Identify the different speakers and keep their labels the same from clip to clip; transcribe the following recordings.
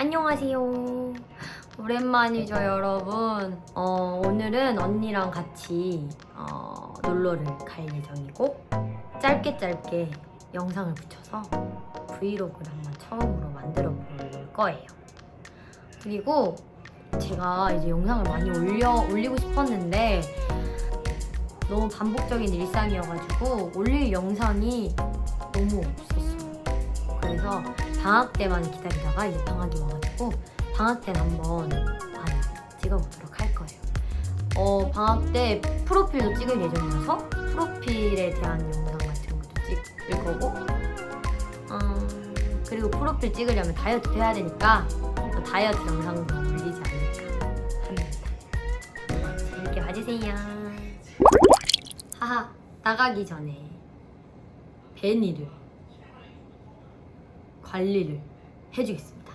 Speaker 1: 안녕하세요. 오랜만이죠, 여러분. 어, 오늘은 언니랑 같이 어, 놀러를 갈 예정이고 짧게 짧게 영상을 붙여서 브이로그를 한번 처음으로 만들어 볼 거예요. 그리고 제가 이제 영상을 많이 올려 올리고 싶었는데 너무 반복적인 일상이어가지고 올릴 영상이 너무 없었어요. 그래서 방학 때만 기다리다가 이제 방학이 와가지고 방학 때는 한번 많이 찍어보도록 할 거예요. 어, 방학 때 프로필도 찍을 예정이어서 프로필에 대한 영상 같은 것도 찍을 거고 음, 그리고 프로필 찍으려면 다이어트도 해야 되니까 또 다이어트 영상도 올리지 않을까 합니다. 재밌게 봐주세요. 하하, 나가기 전에 베니를 관리를 해주겠습니다.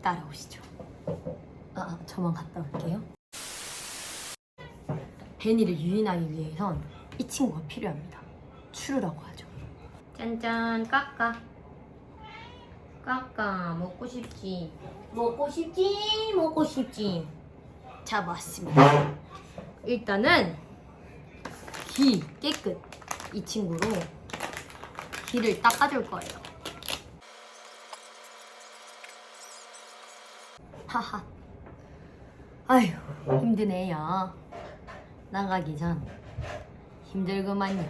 Speaker 1: 따라오시죠. 아, 아, 저만 갔다 올게요. 베니를 유인하기 위해선 이 친구가 필요합니다. 추르라고 하죠. 짠짠, 까까. 까까, 먹고 싶지. 먹고 싶지, 먹고 싶지. 잡았습니다. 일단은 귀 깨끗 이 친구로 귀를 닦아줄 거예요. 하하. 아휴 힘드네요. 나가기 전 힘들구만요.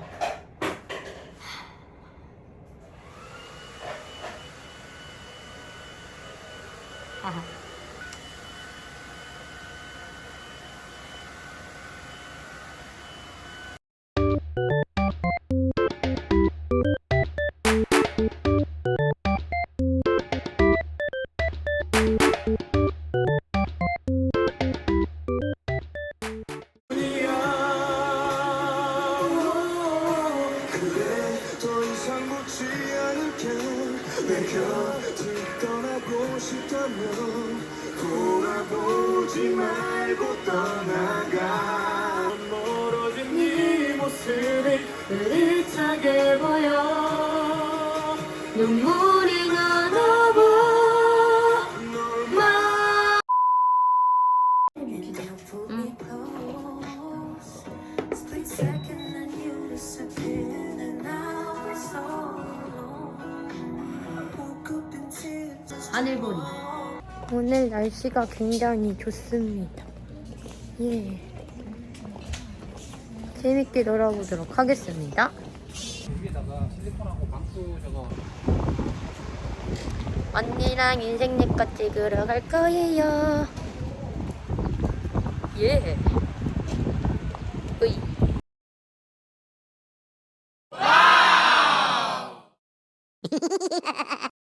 Speaker 1: 하하.
Speaker 2: 내 곁을 떠나고 싶다면 돌아보지 말고 떠나가. 멀어진 네 모습이
Speaker 1: 흐릿하게 보여. 눈물이 나나봐. 마
Speaker 3: Split
Speaker 1: 하늘보리. 오늘 날씨가 굉장히 좋습니다. 예. 재밌게 놀아보도록 하겠습니다.
Speaker 4: 여기다가 실리콘하고 방수 저거.
Speaker 1: 언니랑 인생 내거 찍으러 갈 거예요. 예. 으이